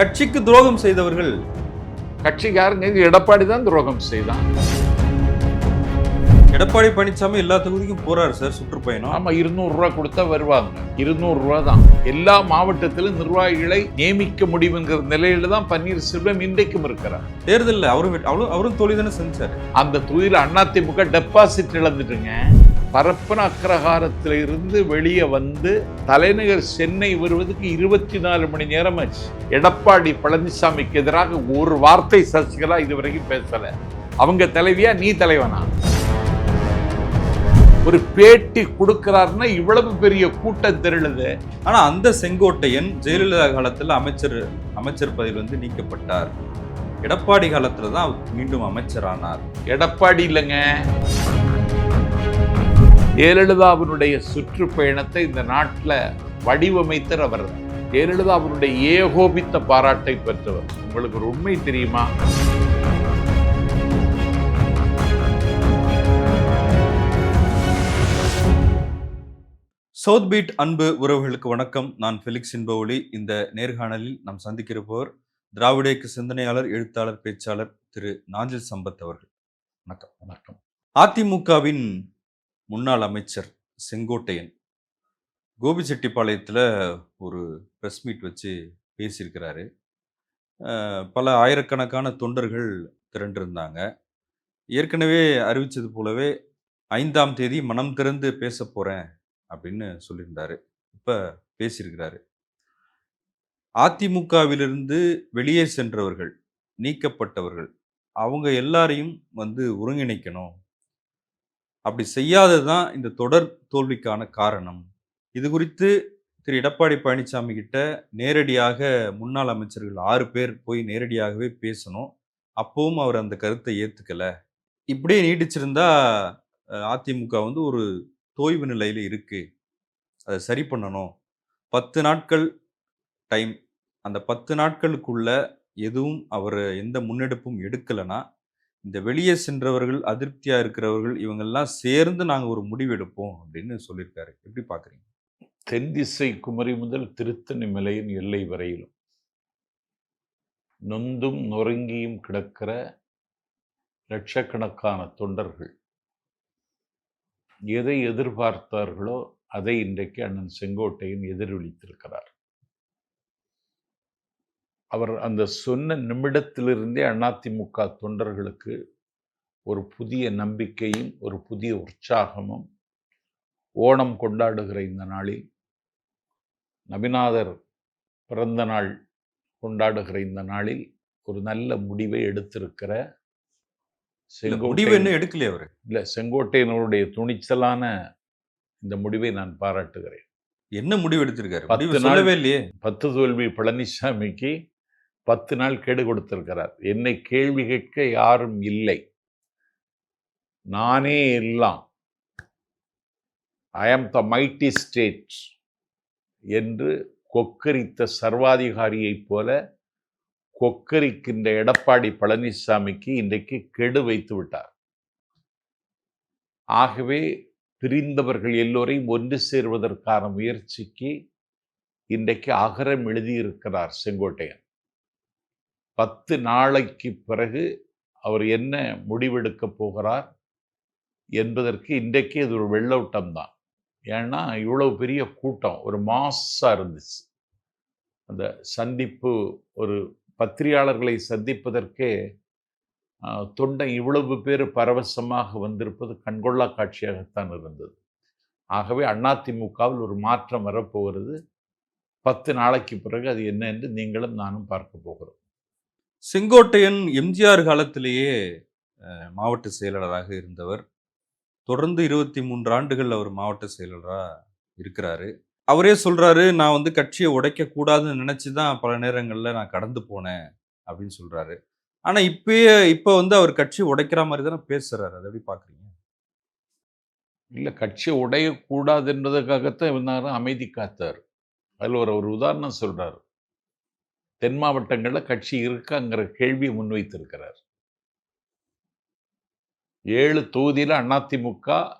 கட்சிக்கு துரோகம் செய்தவர்கள். கட்சிக்காரங்க எடப்பாடி தான் துரோகம் செய்தான். எடப்பாடி பழனிசாமி எல்லா தொகுதிக்கும் போறாரு சார் சுற்றுப்பயணம். ஆமா இருநூறு ரூபாய் கொடுத்தா வருவாங்க. இருநூறு ரூபாய் தான். எல்லா மாவட்டத்திலும் நிர்வாகிகளை நியமிக்க முடியுங்கிற நிலையில தான் பன்னீர்செல்வம் இன்றைக்கும் இருக்கிறார். தேர்தலில் அவரும் அவரும் அவரும் தோல்வி தானே செஞ்சாரு. அந்த தொகுதியில் அதிமுக டெபாசிட் இழந்துட்டுங்க. பரப்பன அக்ரஹாரத்தில் இருந்து வெளியே வந்து தலைநகர் சென்னை வருவதற்கு இருபத்தி நாலு மணி நேரம் ஆச்சு எடப்பாடி பழனிசாமிக்கு எதிராக ஒரு வார்த்தை சசிகலா இதுவரைக்கும் பேசல. அவங்க தலைவியா நீ தலைவனா? ஒரு பேட்டி கொடுக்கிறாருன்னா இவ்வளவு பெரிய கூட்டம் திரளுது ஆனா அந்த செங்கோட்டையன் ஜெயலலிதா காலத்துல அமைச்சர் அமைச்சர் பதவியில் வந்து நீக்கப்பட்டார். எடப்பாடி காலத்துல தான் மீண்டும் அமைச்சரானார். எடப்பாடி இல்லைங்க. ஜெயலலிதாவினுடைய சுற்றுப்பயணத்தை இந்த நாட்டில் வடிவமைத்தர் அவர். ஜெயலலிதாவினுடைய ஏகோபித்த பாராட்டை பெற்றவர். உங்களுக்கு ஒரு உண்மை தெரியுமா? சவுத் பீட் அன்பு உறவுகளுக்கு வணக்கம். நான் ஃபெலிக்ஸ் இன்பவுலி இந்த நேர்காணலில் நாம் சந்திக்கிறப்போர் திராவிட இயக்க சிந்தனையாளர் எழுத்தாளர் பேச்சாளர் திரு நாஞ்சில் சம்பத் அவர்கள். வணக்கம். வணக்கம். அதிமுகவின் முன்னாள் அமைச்சர் செங்கோட்டையன். கோபிச்செட்டிப்பாளையத்தில் ஒரு ப்ரெஸ் மீட் வச்சு பேசியிருக்கிறாரு. பல ஆயிரக்கணக்கான தொண்டர்கள் திரண்டிருந்தாங்க. ஏற்கனவே அறிவித்தது போலவே ஐந்தாம் தேதி மனம் திறந்து பேச போகிறேன் அப்படின்னு சொல்லியிருந்தாரு. இப்போ பேசியிருக்கிறாரு. அதிமுகவிலிருந்து வெளியே சென்றவர்கள் நீக்கப்பட்டவர்கள் அவங்க எல்லாரையும் வந்து ஒருங்கிணைக்கணும். அப்படி செய்யாதது தான் இந்த தொடர் தோல்விக்கான காரணம். இது குறித்து திரு. எடப்பாடி பழனிசாமி கிட்ட நேரடியாக முன்னாள் அமைச்சர்கள் ஆறு பேர் போய் நேரடியாகவே பேசணும். அப்பவும் அவர் அந்த கருத்தை ஏற்றுக்கலை இப்படியே நீடிச்சிருந்தா அதிமுக வந்து ஒரு தோய்வு நிலையில் இருக்கு. அதை சரி பண்ணணும். பத்து நாட்கள் டைம். அந்த பத்து நாட்களுக்குள்ள எதுவும் அவர் எந்த முன்னெடுப்பும் எடுக்கலைன்னா இந்த வெளியே சென்றவர்கள் அதிருப்தியா இருக்கிறவர்கள் இவங்கெல்லாம் சேர்ந்து நாங்க ஒரு முடிவெடுப்போம் அப்படின்னு சொல்லியிருக்காரு. எப்படி பாக்குறீங்க? தென் திசை குமரி முதல் திருத்தணி மலையின் எல்லை வரையிலும். நொந்தும் நொறுங்கியும் கிடக்கிற லட்சக்கணக்கான தொண்டர்கள். எதை எதிர்பார்த்தார்களோ அதை இன்றைக்கு அண்ணன் செங்கோட்டையன் எதிரொலித்திருக்கிறார். அவர் அந்த சொன்ன நிமிடத்திலிருந்தே அதிமுக தொண்டர்களுக்கு ஒரு புதிய நம்பிக்கையும் ஒரு புதிய உற்சாகமும் ஓணம் கொண்டாடுகிற இந்த நாளில் நபிநாதர் பிறந்த நாள் கொண்டாடுகிற இந்த நாளில் ஒரு நல்ல முடிவை எடுத்திருக்கிற முடிவு என்ன எடுக்கலையே அவரு. இல்லை செங்கோட்டையனருடைய துணிச்சலான இந்த முடிவை நான் பாராட்டுகிறேன். என்ன முடிவு எடுத்திருக்காரு? பத்து முடிவு நாள் சொல்லவே இல்லையே. பத்து தோல்வி பழனிசாமிக்கு பத்து நாள் கேடு கொடுத்திருக்கிறார். என்னை கேள்வி கேட்க யாரும் இல்லை. நானே எல்லாம். ஐ ஆம் த மைட்டி ஸ்டேட் என்று கொக்கரித்த சர்வாதிகாரியைப் போல கொக்கரிக்கின்ற எடப்பாடி பழனிசாமிக்கு இன்றைக்கு கெடு வைத்து விட்டார். ஆகவே பிரிந்தவர்கள் எல்லோரையும் ஒன்று சேர்வதற்கான முயற்சிக்கு இன்றைக்கு அகரம் எழுதியிருக்கிறார் செங்கோட்டையன். பத்து நாளைக்கு பிறகு அவர் என்ன முடிவெடுக்கப் போகிறார் என்பதற்கு இன்றைக்கு இது ஒரு வெள்ளோட்டம் தான் ஏன்னா இவ்வளவு பெரிய கூட்டம் ஒரு மாஸாக இருந்துச்சு. அந்த சந்திப்பு ஒரு பத்திரிகையாளர்களை சந்திப்பதற்கே தொண்டை இவ்வளவு பேர் பரவசமாக வந்திருப்பது கண்கொள்ளா காட்சியாகத்தான் இருந்தது. ஆகவே அதிமுகவில் ஒரு மாற்றம் வரப்போகிறது. பத்து நாளைக்கு பிறகு அது என்ன என்று நீங்களும் நானும் பார்க்க போகிறோம். செங்கோட்டையன் எம்ஜிஆர் காலத்திலேயே மாவட்ட செயலாளராக இருந்தவர். தொடர்ந்து இருபத்தி மூன்று ஆண்டுகள் அவர் மாவட்ட செயலாளராக இருக்கிறாரு. அவரே சொல்கிறாரு நான் வந்து கட்சியை உடைக்கக்கூடாதுன்னு நினச்சி தான் பல நேரங்களில் நான் கடந்து போனேன் அப்படின்னு சொல்கிறாரு ஆனால் இப்பயே இப்போ வந்து அவர் கட்சி உடைக்கிற மாதிரி தானே பேசுகிறாரு அதை எப்படி பார்க்குறீங்க இல்லை கட்சியை உடையக்கூடாது என்பதற்காகத்தான் அமைதி காத்தார். அதில் ஒரு ஒரு உதாரணம் சொல்கிறாரு தென் மாவட்டங்களில் கட்சி இருக்காங்கிற கேள்வியை முன்வைத்திருக்கிறார். ஏழு தொகுதியில் அதிமுக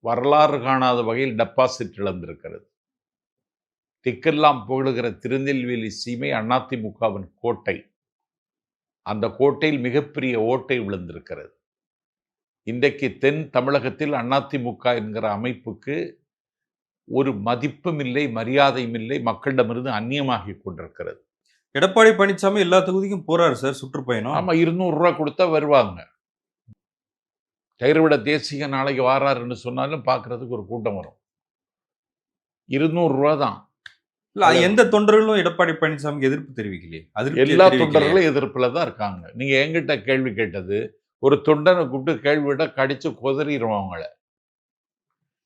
வரலாறு காணாத வகையில் டெபாசிட் இழந்திருக்கிறது. திக்கெல்லாம் புகழுகிற திருநெல்வேலி சீமை அதிமுகவின் கோட்டை. அந்த கோட்டையில் மிகப்பெரிய ஓட்டை விழுந்திருக்கிறது. இன்றைக்கு தென் தமிழகத்தில் அதிமுக என்கிற அமைப்புக்கு ஒரு மதிப்பும் இல்லை மரியாதையும் இல்லை மக்களிடமிருந்து அந்நியமாகி கொண்டிருக்கிறது. எடப்பாடி பழனிசாமி எல்லா தொகுதிக்கும் போறாரு சார் சுற்றுப்பயணம். ஆமா இருநூறு ரூபா கொடுத்தா வருவாங்க. கைரவிட தேசிக நாளைக்கு வாராருன்னு சொன்னாலும் பார்க்கறதுக்கு ஒரு கூட்டம் வரும். இருநூறு ரூபா தான். இல்ல எந்த தொண்டர்களும் எடப்பாடி பழனிசாமிக்கு எதிர்ப்பு தெரிவிக்கலையே. அதிருப்தியை எல்லா. தொண்டர்களும் எதிர்ப்புல தான் இருக்காங்க. நீங்க என்கிட்ட கேள்வி கேட்டது ஒரு தொண்டனை கூப்பிட்டு கேள்வி விட கடிச்சு குதறிடுவோம் அவங்கள.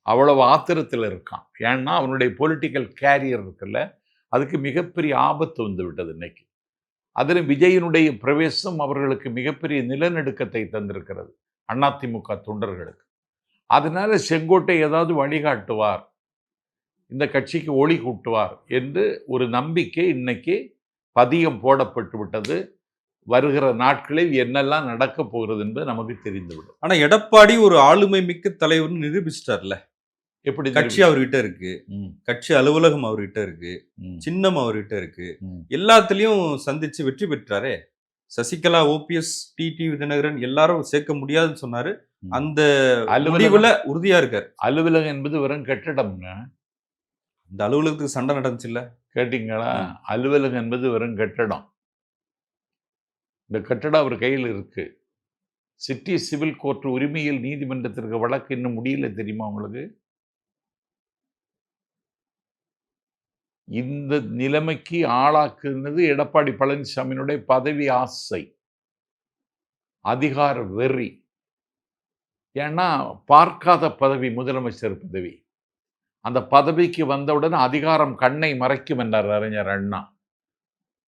அவ்வளவு ஆத்திரத்தில் இருக்கான். ஏன்னா அவனுடைய பொலிட்டிக்கல் கேரியர் இருக்குல்ல. அதுக்கு மிகப்பெரிய ஆபத்து வந்து விட்டது இன்னைக்கு. அதில் விஜயனுடைய பிரவேசம் அவர்களுக்கு மிகப்பெரிய நிலநடுக்கத்தை தந்திருக்கிறது அதிமுக தொண்டர்களுக்கு. அதனால செங்கோட்டை ஏதாவது வழிகாட்டுவார் இந்த கட்சிக்கு ஒளி கூட்டுவார் என்று ஒரு நம்பிக்கை இன்னைக்கு பதியம் போடப்பட்டு விட்டது. வருகிற நாட்களில் என்னெல்லாம் நடக்கப் போகிறது என்பது நமக்கு தெரிந்துவிடும். ஆனால் எடப்பாடி ஒரு ஆளுமை மிக்க தலைவர்னு நிரூபிச்சிட்டார்ல. எப்படி கட்சி அவர்கிட்ட இருக்கு. கட்சி அலுவலகம் அவர்கிட்ட இருக்கு. சின்னம் அவர்கிட்ட இருக்கு. எல்லாத்துலயும் சந்திச்சு வெற்றி பெற்றாரே. சசிகலா ஓபிஎஸ் டிடி விதிநகரன் எல்லாரும் சேர்க்க முடியாதுன்னு சொன்னாரு. அந்த அலுவலகம் முடிவுல உறுதியா இருக்காரு. அலுவலகம் என்பது வெறும் கட்டிடம்ங்க. இந்த அலுவலகத்துக்கு சண்டை நடந்துச்சுல்ல? கேட்டீங்களா. அலுவலகம் என்பது வெறும் கட்டடம். இந்த கட்டடம் அவர் கையில் இருக்கு. சிட்டி சிவில் கோர்ட் உரிமையில் நீதிமன்றத்திற்கு வழக்கு இன்னும் முடியல தெரியுமா உங்களுக்கு? இந்த நிலைமைக்கு ஆளாக்குனது எடப்பாடி பழனிசாமியினுடைய பதவி ஆசை. அதிகார வெறி. ஏன்னா பார்க்காத பதவி முதலமைச்சர் பதவி. அந்த பதவிக்கு வந்தவுடன் அதிகாரம் கண்ணை மறைக்கும் என்றார் அறிஞர் அண்ணா.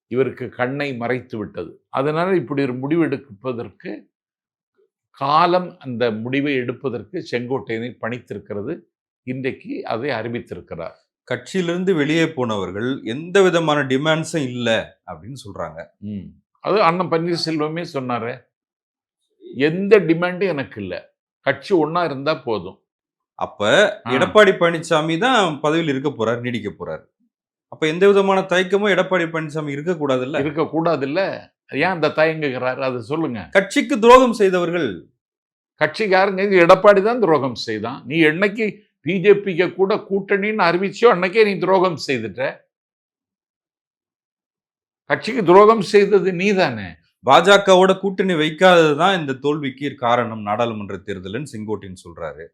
இவருக்கு கண்ணை மறைத்து விட்டது. அதனால் இப்படி ஒரு முடிவு எடுப்பதற்கு காலம் அந்த முடிவை எடுப்பதற்கு செங்கோட்டையனை பணித்திருக்கிறது. இன்றைக்கு அதை அறிவித்திருக்கிறார். கட்சியிலிருந்து வெளியே போனவர்கள் எந்த விதமான டிமாண்ட்ஸும் இல்ல அப்படின்னு சொல்றாங்க. அது அண்ணன் பன்னீர்செல்வமே சொன்னாரு. எந்த டிமாண்டும் எனக்கு இல்லை. கட்சி ஒண்ணா இருந்தா போதும். அப்ப. எடப்பாடி பழனிசாமி தான் பதவியில் இருக்க போறார் நீடிக்க போறார். அப்ப எந்த விதமான தயக்கமும் எடப்பாடி பழனிசாமி இருக்க கூடாதுல்ல இருக்க கூடாது இல்ல ஏன் அந்த தயங்குகிறார்? அது சொல்லுங்க. கட்சிக்கு துரோகம் செய்தவர்கள். கட்சிக்காரங்க எடப்பாடி தான் துரோகம் செய்தான். நீ என்னைக்கு பிஜேபிக்கு கூட கூட்டணின்னு அறிவிச்சோ அன்னைக்கே நீ துரோகம் செய்துட்ட. கட்சிக்கு துரோகம் செய்தது நீதானே பாஜகவோட கூட்டணி வைக்காததுதான் இந்த தோல்விக்கு காரணம் நாடாளுமன்ற தேர்தல்னு செங்கோட்டையன் சொல்றாரு.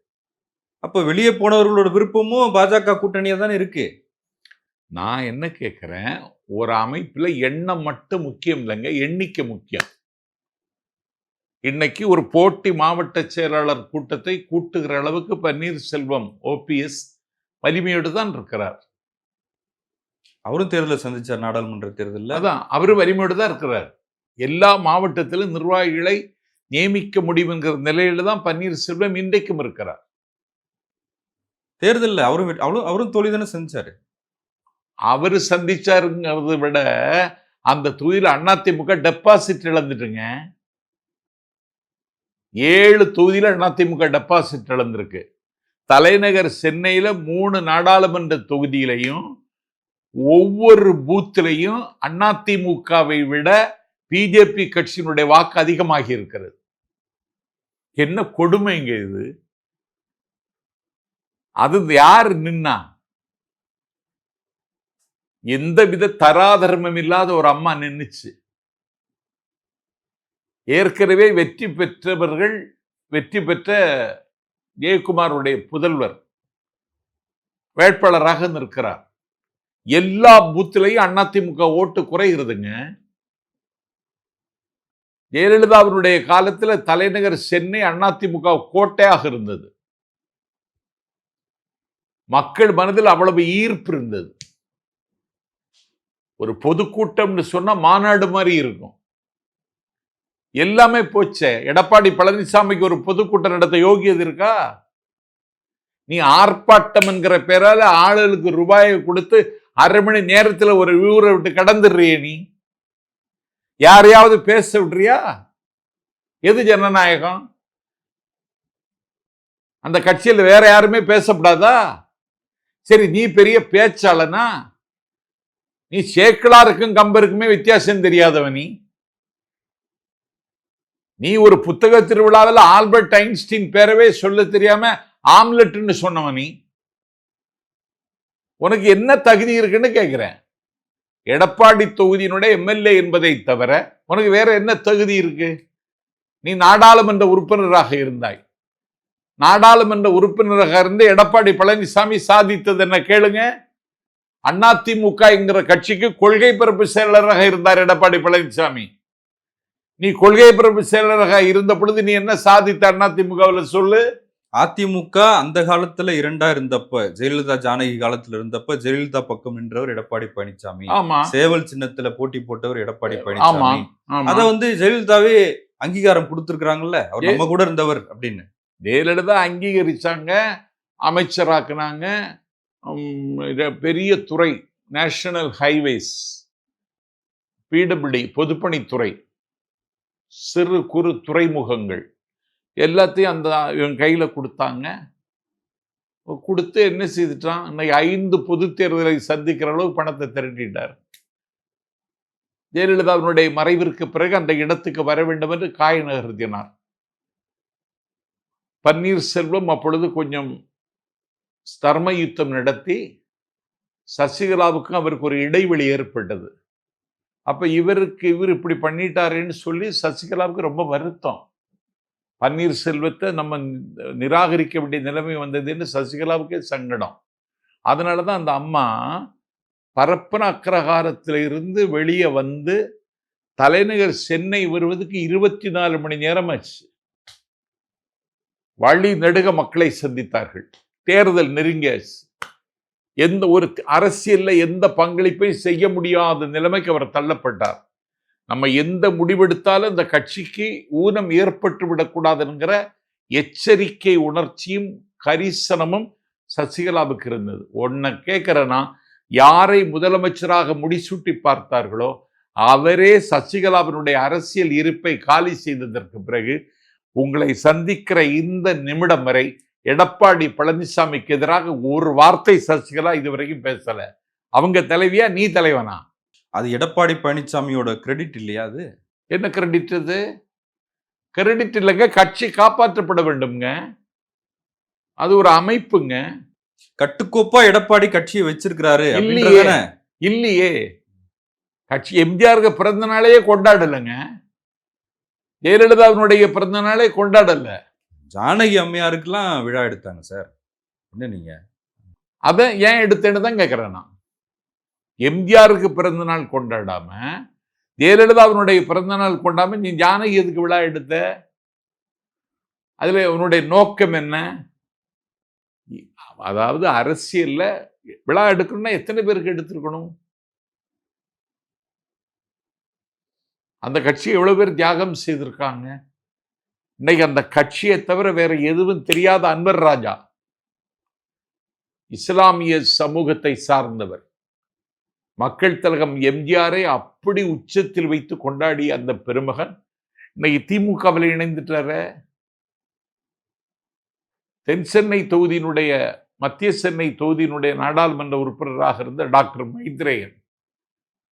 அப்ப வெளியே போனவர்களோட விருப்பமும் பாஜக கூட்டணியா தானே இருக்கு. நான் என்ன கேட்கிறேன் ஒரு அமைப்புல எண்ணம் மட்டும் முக்கியம் இல்லைங்க எண்ணிக்கை முக்கியம். இன்னைக்கு ஒரு போட்டி மாவட்ட செயலாளர் கூட்டத்தை கூட்டுகிற அளவுக்கு பன்னீர்செல்வம் ஓபிஎஸ் வலிமையோடு தான் இருக்கிறார். அவரும் தேர்தலை சந்திச்சார் நாடாளுமன்ற தேர்தல்ல. அதான் அவரு வலிமையோடு தான் இருக்கிறார். எல்லா மாவட்டத்திலும் நிர்வாகிகளை நியமிக்க முடியும் என்கிற நிலையில தான் பன்னீர்செல்வம் இன்றைக்கும் இருக்கிறார். தேர்தல்ல அவரும் அவரும் அவரும் தோல்வி தானே செஞ்சாரு அவர் சந்திச்சாருங்கிறத விட அந்த தொகுதியில் அதிமுக டெபாசிட் இழந்துட்டுங்க. ஏழு தொகுதியில் அதிமுக டெபாசிட் இழந்திருக்கு. தலைநகர் சென்னையில் மூணு நாடாளுமன்ற தொகுதியிலையும் ஒவ்வொரு பூத்திலையும் அதிமுகவை விட பிஜேபி கட்சியினுடைய வாக்கு அதிகமாகி இருக்கிறது. என்ன கொடுமைங்க இது? அது யார் நின்னா? எந்தவித தராதர்மம் இல்லாத ஒரு அம்மா நின்னுச்சு. ஏற்கனவே வெற்றி பெற்றவர்கள் வெற்றி பெற்ற ஜெயக்குமாருடைய புதல்வர் வேட்பாளராக நிற்கிறார். எல்லா பூத்திலையும் அதிமுக ஓட்டு குறைகிறதுங்க ஜெயலலிதாவினுடைய காலத்தில் தலைநகர் சென்னை அதிமுக கோட்டையாக இருந்தது. மக்கள் மனதில் அவ்வளவு ஈர்ப்பு இருந்தது. ஒரு பொதுக்கூட்டம்னு சொன்னால் மாநாடு மாதிரி இருக்கும். எல்லாமே போச்சே. எடப்பாடி பழனிசாமிக்கு ஒரு பொதுக்கூட்டம் நடத்த யோகியது இருக்கா? நீ ஆர்ப்பாட்டம் என்கிற பேரால ஆளுகளுக்கு ரூபாயை கொடுத்து அரை மணி நேரத்தில் ஒரு ஊரை விட்டு கடந்துடுறிய நீ? யாரையாவது பேச விடுறியா? எது ஜனநாயகம்? அந்த கட்சியில் வேற யாருமே பேசப்படாதா? சரி நீ பெரிய பேச்சாளனா? நீ சேக்கிழாருக்கும் கம்பருக்குமே வித்தியாசம் தெரியாதவ நீ. நீ ஒரு புத்தக திருவிழாவில் ஆல்பர்ட் ஐன்ஸ்டீன் பேரவே சொல்ல தெரியாம ஆம்லெட்னு சொன்னவன் நீ. உனக்கு என்ன தகுதி இருக்குன்னு கேட்கிறேன் எடப்பாடி தொகுதியினுடைய எம்எல்ஏ என்பதை தவிர உனக்கு வேற என்ன தகுதி இருக்கு? நீ நாடாளுமன்ற உறுப்பினராக இருந்தாய். நாடாளுமன்ற உறுப்பினராக இருந்து எடப்பாடி பழனிசாமி சாதித்தது என்ன கேளுங்க. அதிமுக என்கிற கட்சிக்கு கொள்கை பரப்பு செயலராக இருந்தார் எடப்பாடி பழனிசாமி. நீ கொள்கை பரப்பு செயலராக இருந்த பொழுது நீ என்ன சாதித்த அதிமுகவில் சொல்லு? அதிமுக அந்த காலத்துல இரண்டா இருந்தப்ப ஜெயலலிதா ஜானகி காலத்துல இருந்தப்ப ஜெயலலிதா பக்கம் நின்றவர் எடப்பாடி பழனிசாமி சேவல் சின்னத்துல போட்டி போட்டவர் எடப்பாடி பழனிசாமி அத வந்து ஜெயலலிதாவே அங்கீகாரம் கொடுத்திருக்காங்கல்ல அவர் நம்ம கூட இருந்தவர் அப்படின்னு. ஜெயலலிதா அங்கீகரிச்சாங்க அமைச்சராக்குனாங்க பெரிய துறை நேஷனல் ஹைவேஸ் பிடபிள்யூடி பொதுப்பணித்துறை. சிறு குறு துறைமுகங்கள். எல்லாத்தையும் அந்த இவன் கையில் கொடுத்தாங்க. கொடுத்து என்ன செய்துட்டான்? இன்னைக்கு ஐந்து பொது தேர்தலை சந்திக்கிற அளவு பணத்தை திரட்டிட்டார். ஜெயலலிதாவினுடைய மறைவிற்கு பிறகு அந்த இடத்துக்கு வர வேண்டும் என்று காய நகர்த்தினார் பன்னீர்செல்வம் அப்பொழுது கொஞ்சம் ஸ்தர்ம யுத்தம் நடத்தி சசிகலாவுக்கும் அவருக்கு ஒரு இடைவெளி ஏற்பட்டது. அப்போ இவருக்கு இவர் இப்படி பண்ணிட்டாருன்னு சொல்லி சசிகலாவுக்கு ரொம்ப வருத்தம். பன்னீர்செல்வத்தை நம்ம நிராகரிக்க வேண்டிய நிலைமை வந்ததுன்னு சசிகலாவுக்கே சங்கடம். அதனால தான் அந்த அம்மா பரப்பன அக்ரஹாரத்தில் இருந்து வெளியே வந்து தலைநகர் சென்னை வருவதற்கு இருபத்தி நாலு மணி நேரம் ஆச்சு வழி நெடுக மக்களை சந்தித்தார்கள். தேர்தல் நெருங்கியாச்சு. எந்த ஒரு அரசியலில் எந்த பங்களிப்பையும் செய்ய முடியாத நிலைமைக்கு அவர் தள்ளப்பட்டார். நம்ம எந்த முடிவெடுத்தாலும் இந்த கட்சிக்கு ஊனம் ஏற்பட்டு விடக்கூடாதுங்கிற எச்சரிக்கை உணர்ச்சியும் கரிசனமும் சசிகலாவுக்கு இருந்தது. ஒன்றை கேட்குறேன்னா யாரை முதலமைச்சராக முடிசூட்டி பார்த்தார்களோ அவரே சசிகலாவினுடைய அரசியல் இருப்பை காலி செய்ததற்கு பிறகு உங்களை சந்திக்கிற இந்த நிமிடம் வரை எடப்பாடி பழனிசாமிக்கு எதிராக ஒரு வார்த்தை சசிகலா இதுவரைக்கும் பேசல. அவங்க தலைவியா நீ தலைவனா? அது எடப்பாடி பழனிசாமியோட கிரெடிட் இல்லையா அது? என்ன கிரெடிட் இது கிரெடிட் இல்லைங்க கட்சி காப்பாற்றப்பட வேண்டும்ங்க. அது ஒரு அமைப்புங்க. கட்டுக்கோப்பா எடப்பாடி கட்சியை வச்சிருக்கிறாரு இல்லையே. இல்லையே. கட்சி எம்ஜிஆருக்கு பிறந்த நாளையே கொண்டாடலைங்க. ஜெயலலிதாவினுடைய பிறந்த நாளே கொண்டாடல. ஜானகி அம்மையாருக்கெல்லாம் விழா எடுத்தாங்க சார். என்ன நீங்க? அதை ஏன் எடுத்தேன்னு தான் கேட்குறேன் நான். எம்ஜிஆருக்கு பிறந்த நாள் கொண்டாடாம ஜெயலலிதா அவனுடைய பிறந்த நாள் கொண்டாம நீ ஜானகி எதுக்கு விழா எடுத்த? அதில் உன்னுடைய நோக்கம் என்ன? அதாவது அரசியலில் விழா எடுக்கணும்னா எத்தனை பேருக்கு எடுத்திருக்கணும்? அந்த கட்சி எவ்வளோ பேர் தியாகம் செய்திருக்காங்க? இன்னைக்கு அந்த கட்சியை தவிர வேற எதுவும் தெரியாத அன்வர் ராஜா இஸ்லாமிய சமூகத்தை சார்ந்தவர். மக்கள் தலகம் எம்ஜிஆரை அப்படி உச்சத்தில் வைத்து கொண்டாடிய அந்த பெருமகன் இன்னைக்கு திமுகவில் இணைந்துட்டார தென் சென்னை தொகுதியினுடைய மத்திய சென்னை தொகுதியினுடைய நாடாளுமன்ற உறுப்பினராக இருந்த டாக்டர் மைத்ரேயன்.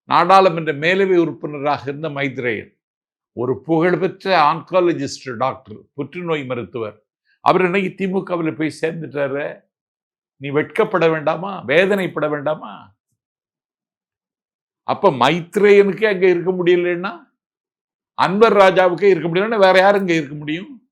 நாடாளுமன்ற மேலவை உறுப்பினராக இருந்த மைத்ரேயன். ஒரு புகழ்பெற்ற ஆன்காலஜிஸ்ட் டாக்டர் புற்றுநோய் மருத்துவர். அவர் இன்னைக்கு திமுகவில் போய் சேர்ந்துட்டாரு. நீ வெட்கப்பட வேண்டாமா? வேதனைப்பட வேண்டாமா? அப்ப மைத்ரேயனுக்கு அங்க இருக்க முடியலன்னா? அன்பர் ராஜாவுக்கே இருக்க முடியலன்னா வேற யாரும் இங்க இருக்க முடியும்?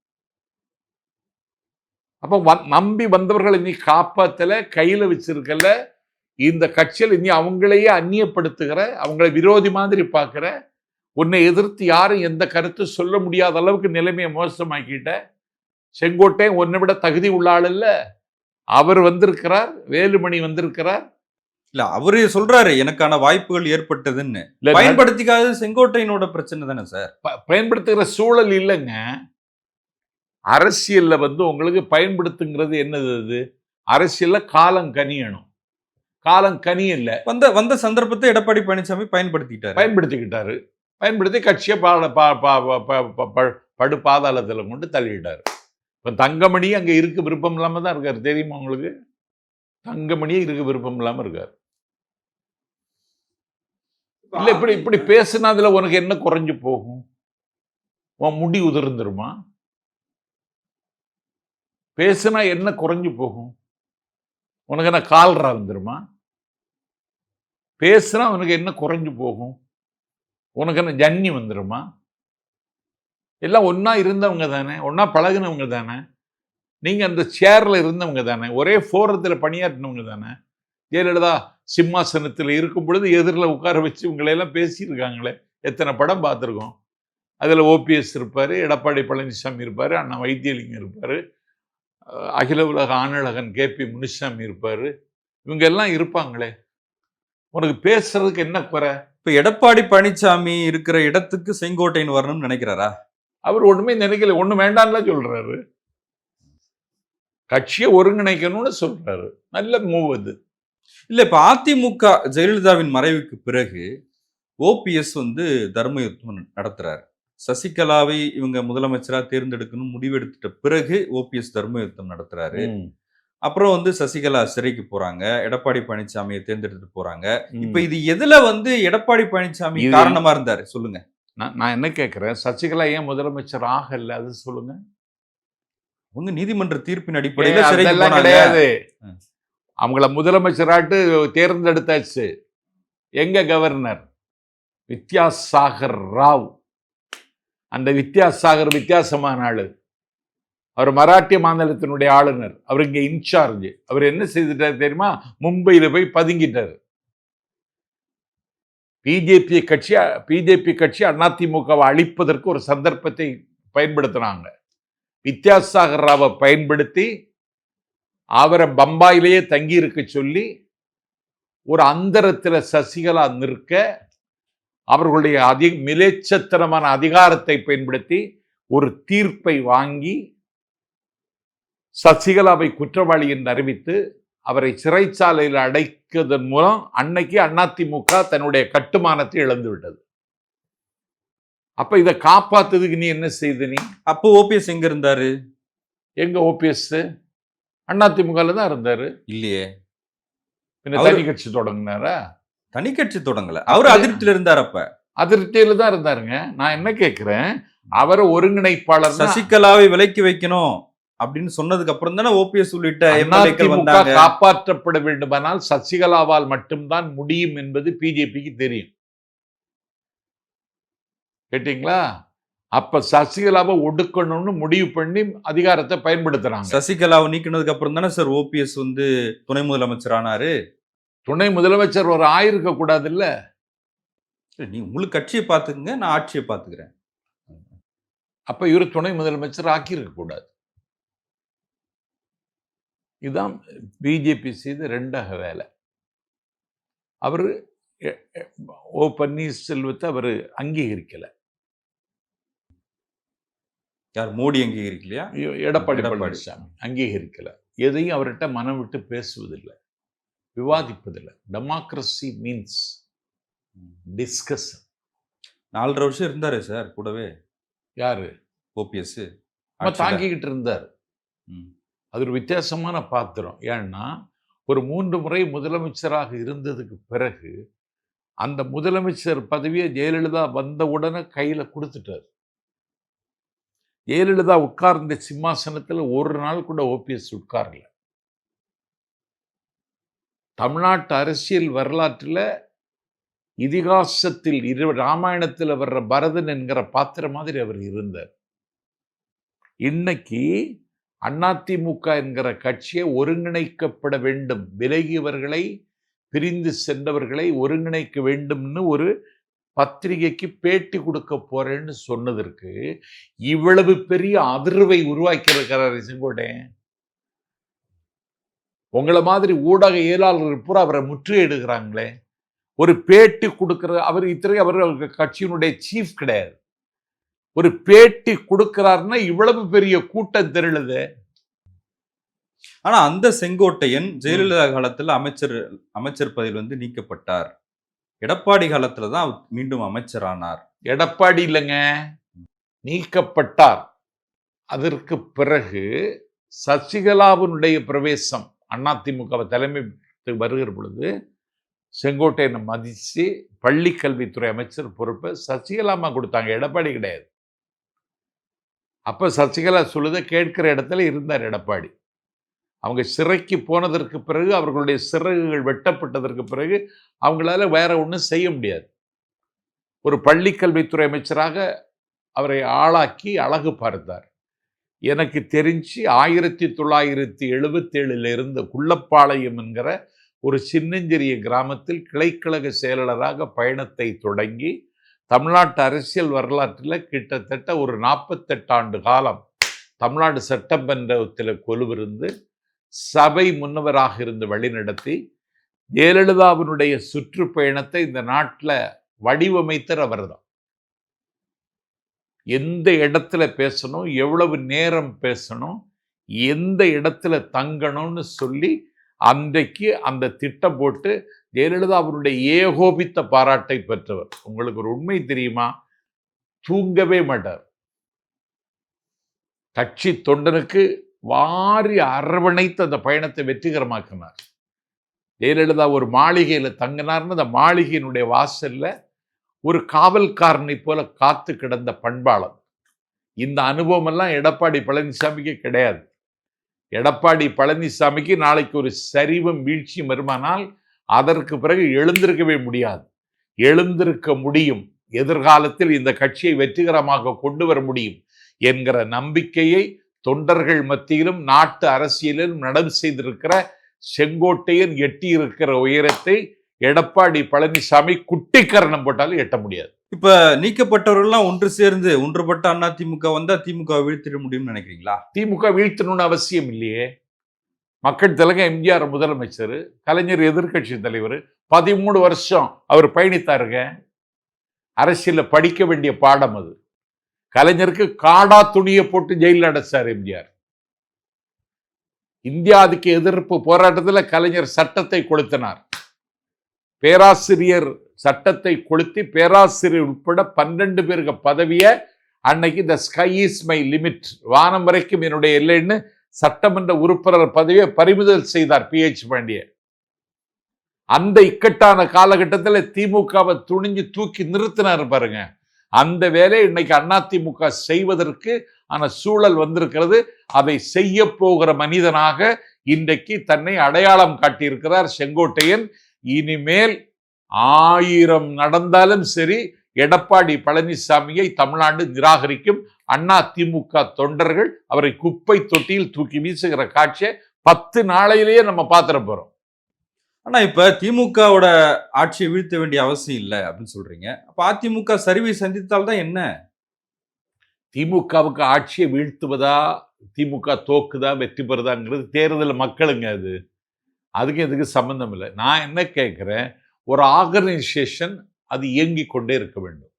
அப்ப நம்பி வந்தவர்களை நீ காப்பாத்தல கையில வச்சிருக்கல. இந்த கட்சியில் நீ அவங்களையே அந்நியப்படுத்துகிற அவங்களை விரோதி மாதிரி பார்க்குற. உன்னை எதிர்த்து யாரும் எந்த கருத்து சொல்ல முடியாத அளவுக்கு நிலைமையை மோசமாக்கிட்ட. செங்கோட்டை உன்னை விட தகுதி உள்ள ஆள் இல்ல. அவர் வந்திருக்கிறார் வேலுமணி வந்திருக்கிறார். இல்ல அவரு சொல்றாரு எனக்கான வாய்ப்புகள் ஏற்பட்டதுன்னு. பயன்படுத்திக்காத செங்கோட்டையனோட பிரச்சனை தானே சார்? பயன்படுத்துகிற சூழல் இல்லைங்க. அரசியல்ல வந்து உங்களுக்கு பயன்படுத்துங்கிறது என்னது அது? அரசியல்ல காலம் கனியணும். காலம் கனியல்ல. வந்த வந்த சந்தர்ப்பத்தை எடப்பாடி பழனிசாமி பயன்படுத்திட்டாரு பயன்படுத்திக்கிட்டாரு. பயன்படுத்தி கட்சியை பாட பா பா- ப- படு பாதாளத்தில் கொண்டு தள்ளிட்டார். இப்போ தங்கமணி அங்கே இருக்க விருப்பம் இல்லாமல் தான் இருக்காரு. தெரியுமா உங்களுக்கு? தங்கமணியே இருக்க விருப்பம் இல்லாமல் இருக்கார். இல்ல இப்படி இப்படி பேசுனதுல உனக்கு என்ன குறைஞ்சு போகும்? உன் முடி உதிர்ந்துருமா? பேசுனா என்ன குறைஞ்சு போகும்? உனக்கு என்ன கால்ரா வந்துருமா பேசுனா உனக்கு என்ன குறைஞ்சு போகும்? உனக்கு என்ன ஜன்னி வந்துருமா? எல்லாம் ஒன்றா இருந்தவங்க தானே ஒன்றா பழகினவங்க தானே. நீங்கள் அந்த சேரில் இருந்தவங்க தானே ஒரே ஃபோரத்தில் பணியாற்றினவங்க தானே. ஜெயலலிதா சிம்மாசனத்தில் இருக்கும் பொழுது எதிரில் உட்கார வச்சு இவங்களையெல்லாம் பேசியிருக்காங்களே. எத்தனை படம் பார்த்துருக்கோம். அதில் ஓபிஎஸ் இருப்பார் எடப்பாடி பழனிசாமி இருப்பார் அண்ணா வைத்தியலிங்கம் இருப்பார் அகில உலக ஆணழகன் கே பி முனுசாமி இருப்பார். இவங்க எல்லாம் இருப்பாங்களே. உனக்கு பேசுறதுக்கு என்ன குறை? இப்ப எடப்பாடி பழனிசாமி இருக்கிற இடத்துக்கு செங்கோட்டையன் வரணும்னு நினைக்கிறாரா? அவர் ஒண்ணுமே நினைக்கல. ஒண்ணு வேண்டாம்ல சொல்றாரு. கட்சியை ஒருங்கிணைக்கணும்னு சொல்றாரு. நல்ல மூவ் அது. இல்ல இப்ப அதிமுக ஜெயலலிதாவின் மறைவுக்கு பிறகு ஓபிஎஸ் வந்து தர்ம யுத்தம் நடத்துறாரு. சசிகலாவை இவங்க முதலமைச்சரா தேர்ந்தெடுக்கணும் முடிவெடுத்துட்ட பிறகு ஓபிஎஸ் தர்ம யுத்தம் நடத்துறாரு. அப்புறம் வந்து சசிகலா சிறைக்கு போறாங்க. எடப்பாடி பழனிசாமியை தேர்ந்தெடுத்து போறாங்க. இப்ப இது எதுல வந்து எடப்பாடி பழனிசாமி காரணமா இருந்தாரு? சொல்லுங்க. நான் நான் என்ன கேட்கிறேன்? சசிகலா ஏன் முதலமைச்சர் ஆகல? அது சொல்லுங்க. உங்க நீதிமன்ற தீர்ப்பின் அடிப்படையில சிறைக்கு கிடையாது. அவங்கள முதலமைச்சராட்டு தேர்ந்தெடுத்தாச்சு. எங்க கவர்னர்? வித்யாசாகர் ராவ். அந்த வித்யாசாகர் வித்தியாசமான ஆளு. அவர் மராட்டிய மாநிலத்தினுடைய ஆளுநர். அவர் இங்க இன்சார்ஜ் அவர் என்ன செய்துட்டார் தெரியுமா? மும்பையில போய் பதுங்கிட்டார். பிஜேபி கட்சி பிஜேபி கட்சி அதிமுகவை அழிப்பதற்கு ஒரு சந்தர்ப்பத்தை பயன்படுத்தினாங்க. வித்யாசாகர் ராவை பயன்படுத்தி அவரை பம்பாயிலேயே தங்கியிருக்க சொல்லி ஒரு அந்தரத்தில் சசிகலா நிற்க அவர்களுடைய அதி மிலேச்சத்தனமான அதிகாரத்தை பயன்படுத்தி ஒரு தீர்ப்பை வாங்கி சசிகலாவை குற்றவாளி என்று அறிவித்து அவரை சிறைச்சாலையில் அடைக்கிறதன் மூலம் அன்னைக்கு அதிமுக தன்னுடைய கட்டுமானத்தை இழந்து விட்டது. அப்ப இதை காப்பாத்துறதுக்கு நீ என்ன செய்த நீ? அப்போ ஓபிஎஸ் எங்க இருந்தாரு? எங்க ஓபிஎஸ்? அதிமுகல தான் இருந்தாரு. இல்லையே. பின்ன தனி கட்சி தொடங்கினாரா? தனி கட்சி தொடங்கல. அவர் அதிருப்தியில இருந்தார் அப்ப. அதிருப்தியில தான் இருந்தாருங்க. நான் என்ன கேட்கிறேன் அவரை ஒருங்கிணைப்பாளர் சசிகலாவை விலக்கி வைக்கணும். அப்படின்னு சொன்னதுக்கு அப்புறம் தானே ஓபிஎஸ் உள்ளிட்ட காப்பாற்றப்பட வேண்டுமானால் சசிகலாவால் மட்டும்தான் முடியும் என்பது பிஜேபிக்கு தெரியும். கேட்டீங்களா? அப்ப சசிகலாவை ஒடுக்கணும்னு முடிவு பண்ணி அதிகாரத்தை பயன்படுத்துறாங்க. சசிகலாவை நீக்கினதுக்கு அப்புறம் தானே சார் ஓபிஎஸ் வந்து துணை முதலமைச்சர் ஆனாரு? துணை முதலமைச்சர் ஒரு ஆயிருக்க கூடாது இல்ல நீ உங்களுக்கு கட்சியை பாத்துக்கங்க நான் ஆட்சியை பாத்துக்கிறேன் அப்ப இவர் துணை முதலமைச்சர் ஆக்கியிருக்க கூடாது. இதுதான் பிஜேபி செய்த ரெண்டாக வேலை. அவர் ஓ பன்னீர்செல்வத்தை அவர் அங்கீகரிக்கல. யார்? மோடி அங்கீகரிக்கலையா? எடப்பாடி. பழனிசாமி அங்கீகரிக்கல. எதையும் அவர்கிட்ட மனம் விட்டு பேசுவதில்லை. விவாதிப்பதில்லை. டெமோக்ரஸி மீன்ஸ் டிஸ்கஸ் நாலரை வருஷம் இருந்தாரு சார் கூடவே. யாரு? ஓபிஎஸ் தாங்கிக்கிட்டு இருந்தார். அது ஒரு வித்தியாசமான பாத்திரம். ஏன்னா ஒரு மூன்று முறை முதலமைச்சராக இருந்ததுக்கு பிறகு அந்த முதலமைச்சர் பதவியை ஜெயலலிதா வந்த உடனே கையில் கொடுத்துட்டார். ஜெயலலிதா உட்கார்ந்த சிம்மாசனத்தில் ஒரு நாள் கூட ஓபிஎஸ் உட்காரல. தமிழ்நாட்டு அரசியல் வரலாற்றில் இதிகாசத்தில் இரு ராமாயணத்தில் வர்ற பரதன் என்கிற பாத்திரம் மாதிரி அவர் இருந்தார். இன்னைக்கு அதிமுக என்கிற கட்சியை ஒருங்கிணைக்கப்பட வேண்டும். விலகியவர்களை பிரிந்து சென்றவர்களை ஒருங்கிணைக்க வேண்டும்னு ஒரு பத்திரிகைக்கு பேட்டி கொடுக்க போறேன்னு சொன்னதற்கு இவ்வளவு பெரிய அதிர்வை உருவாக்கி இருக்கிறார் செங்கோட்டையன் உங்களை மாதிரி ஊடக இயலாளர்கள் பூரா அவரை முற்றுகையிடுகிறாங்களே. ஒரு பேட்டி கொடுக்குற அவர் இத்தனை அவர் கட்சியினுடைய சீஃப் கிடையாது. ஒரு பேட்டி கொடுக்கிறாருன்னா இவ்வளவு பெரிய கூட்டம் திரளுது ஆனா அந்த செங்கோட்டையன் ஜெயலலிதா காலத்துல அமைச்சர் அமைச்சர் பதவியில் வந்து நீக்கப்பட்டார். எடப்பாடி காலத்துல தான் மீண்டும் அமைச்சரானார். எடப்பாடி இல்லைங்க. நீக்கப்பட்டார். அதற்கு பிறகு சசிகலாவினுடைய பிரவேசம் அதிமுக தலைமை வருகிற பொழுது செங்கோட்டையனை மதித்து பள்ளி கல்வித்துறை அமைச்சர் பொறுப்பை சசிகலாமா கொடுத்தாங்க. எடப்பாடி கிடையாது. அப்போ சசிகலா சொல்லுதை கேட்கிற இடத்துல இருந்தார் எடப்பாடி. அவங்க சிறைக்கு போனதற்கு பிறகு அவர்களுடைய சிறகுகள் வெட்டப்பட்டதற்கு பிறகு அவங்களால வேற ஒன்றும் செய்ய முடியாது. ஒரு பள்ளி கல்வித்துறை அமைச்சராக அவரை ஆளாக்கி அழகு பார்த்தார். எனக்கு தெரிஞ்சு ஆயிரத்தி தொள்ளாயிரத்தி எழுபத்தேழுல இருந்த குள்ளப்பாளையம் என்கிற ஒரு சின்னஞ்சிறிய கிராமத்தில் கிளைக்கழக செயலாளராக பயணத்தை தொடங்கி தமிழ்நாட்டு அரசியல் வரலாற்றில் கிட்டத்தட்ட ஒரு நாற்பத்தெட்டு ஆண்டு காலம் தமிழ்நாடு சட்டமன்றத்தில் கொலுவிருந்து சபை முன்னவராக இருந்து வழிநடத்தி ஜெயலலிதாவினுடைய சுற்றுப்பயணத்தை இந்த நாட்டில் வடிவமைத்தர் அவர்தான். எந்த இடத்துல பேசணும் எவ்வளவு நேரம் பேசணும் எந்த இடத்துல தங்கணும்னு சொல்லி அன்றைக்கு அந்த திட்டம் போட்டு ஜெயலலிதா அவருடைய ஏகோபித்த பாராட்டை பெற்றவர். உங்களுக்கு ஒரு உண்மை தெரியுமா? தூங்கவே மாட்டார். கட்சி தொண்டனுக்கு வாரி அரவணைத்து அந்த பயணத்தை வெற்றிகரமாக்கினார். ஜெயலலிதா ஒரு மாளிகையில தங்கினார்னு அந்த மாளிகையினுடைய வாசல்ல ஒரு காவல்காரனை போல காத்து கிடந்த பண்பாளன். இந்த அனுபவம் எல்லாம் எடப்பாடி பழனிசாமிக்கு கிடையாது. எடப்பாடி பழனிசாமிக்கு நாளைக்கு ஒரு சரிவும் வீழ்ச்சியும் வருமானால் அதற்கு பிறகு எழுந்திருக்கவே முடியாது. எழுந்திருக்க முடியும். எதிர்காலத்தில் இந்த கட்சியை வெற்றிகரமாக கொண்டு வர முடியும் என்கிற நம்பிக்கையை தொண்டர்கள் மத்தியிலும் நாட்டு அரசியலிலும் நடம் செய்திருக்கிற செங்கோட்டையன் எட்டி இருக்கிற உயரத்தை எடப்பாடி பழனிசாமி குட்டிக்கரணம் போட்டாலும் எட்ட முடியாது. இப்ப நீக்கப்பட்டவர்கள்லாம் ஒன்று சேர்ந்து ஒன்றுபட்ட அண்ணா திமுக வந்தா திமுக வீழ்த்திட முடியும்னு நினைக்கிறீங்களா? திமுக வீழ்த்தணும்னு அவசியம் இல்லையே. மக்கள் திலகம் எம்ஜிஆர் முதலமைச்சர் கலைஞர் எதிர்க்கட்சி தலைவர் பதிமூணு வருஷம் அவர் பயணித்தாருங்க. அரசியல்ல படிக்க வேண்டிய பாடம் அது. கலைஞருக்கு காடா துணியை போட்டு ஜெயிலில் அடைச்சார் எம்ஜிஆர். இந்தியாவுக்கு எதிர்ப்பு போராட்டத்தில் கலைஞர் சட்டத்தை கொளுத்தினார். பேராசிரியர் சட்டத்தை கொளுத்தி பேராசிரியர் உட்பட பன்னெண்டு பேருக்கு பதவியை அன்னைக்கு இந்த ஸ்கை இஸ் மை லிமிட் வானம் வரைக்கும் என்னுடைய எல்லைன்னு சட்டமன்ற உறுப்பினர் பதவியை பறிமுதல் செய்தார் பிஹெச் பாண்டிய அந்த இக்கட்டான காலகட்டத்தில் திமுகவை துணிஞ்சு தூக்கி நிறுத்தினார் பாருங்க. அந்த வேலையை இன்னைக்கு அதிமுக செய்வதற்கு ஆன சூழல் வந்திருக்கிறது. அதை செய்ய போகிற மனிதனாக இன்றைக்கு தன்னை அடையாளம் காட்டியிருக்கிறார் செங்கோட்டையன். இனிமேல் ஆயிரம் நடந்தாலும் சரி எடப்பாடி பழனிசாமியை தமிழ்நாடு நிராகரிக்கும் அண்ணா திமுக தொண்டர்கள் அவரை குப்பை தொட்டியில் தூக்கி வீசுகிற காட்சியை பத்து நாளையிலேயே நம்ம பார்த்துட போறோம். ஆனா இப்ப திமுகவோட ஆட்சியை வீழ்த்த வேண்டிய அவசியம் இல்லை அப்படின்னு சொல்றீங்க. அப்ப அதிமுக சரிவை சந்தித்தால் தான் என்ன? திமுகவுக்கு ஆட்சியை வீழ்த்துவதா திமுக தோக்குதா வெற்றி பெறுதாங்கிறது தேர்தல் மக்களுங்க அது. அதுக்கு எதுக்கு சம்பந்தம் இல்லை. நான் என்ன கேட்குறேன் ஒரு ஆர்கனைசேஷன் அது இயங்கிக் கொண்டே இருக்க வேண்டும்.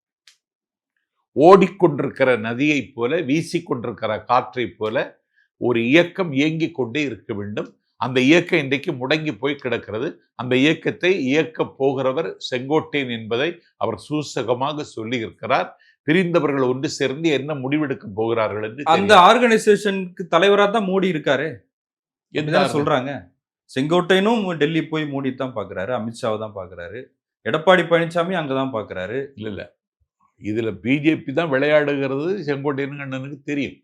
ஓடிக்கொண்டிருக்கிற நதியைப் போல வீசிக்கொண்டிருக்கிற காற்றைப் போல ஒரு இயக்கம் இயங்கிக் கொண்டே இருக்க வேண்டும். அந்த இயக்கம் இன்றைக்கு முடங்கி போய் கிடக்கிறது. அந்த இயக்கத்தை இயக்கப் போகிறவர் செங்கோட்டையன் என்பதை அவர் சூசகமாக சொல்லி இருக்கிறார் பிரிந்தவர்கள் ஒன்று சேர்ந்து என்ன முடிவெடுக்க போகிறார்கள் என்று அந்த ஆர்கனைசேஷனுக்கு தலைவரா தான் மோடி இருக்காரு. என்ன சொல்றாங்க. செங்கோட்டையனும் டெல்லி போய் மோடி தான் பாக்குறாரு. அமித்ஷாவை தான் பாக்குறாரு. எடப்பாடி பழனிசாமி அங்கதான் பாக்குறாரு. இல்ல இல்ல. இதுல பிஜேபி தான் விளையாடுகிறது செங்கோட்டையன் கண்ணனுக்கு தெரியும்.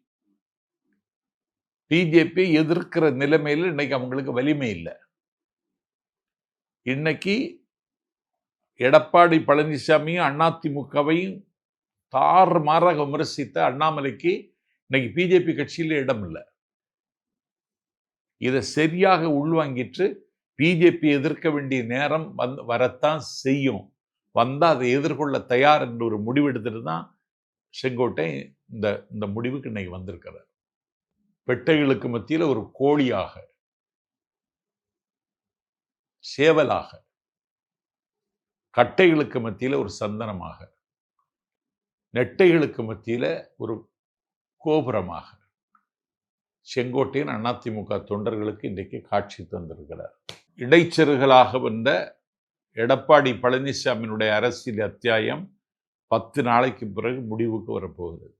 பிஜேபி எதிர்க்கிற நிலைமையில் இன்னைக்கு அவங்களுக்கு வலிமை இல்லை. இன்னைக்கு எடப்பாடி பழனிசாமியும் அதிமுகவையும் தார் மாறாக விமர்சித்த அண்ணாமலைக்கு இன்னைக்கு பிஜேபி கட்சியில் இடம் இல்லை. இதை சரியாக உள்வாங்கிட்டு பிஜேபி எதிர்க்க வேண்டிய நேரம் வந்து வரத்தான் செய்யும். வந்தால் அதை எதிர்கொள்ள தயார் என்ற ஒரு முடிவெடுத்துட்டு தான் செங்கோட்டை இந்த இந்த முடிவுக்கு இன்னைக்கு வந்திருக்கிறார். பெட்டைகளுக்கு மத்தியில் ஒரு கோழியாக சேவலாக கட்டைகளுக்கு மத்தியில் ஒரு சந்தனமாக நெட்டைகளுக்கு மத்தியில் ஒரு கோபுரமாக செங்கோட்டையின் அதிமுக தொண்டர்களுக்கு இன்றைக்கு காட்சி தந்திருக்கிறார். இடைச்செருகலாக வந்த எடப்பாடி பழனிசாமியினுடைய அரசியல் அத்தியாயம் பத்து நாளைக்கு பிறகு முடிவுக்கு வரப்போகிறது.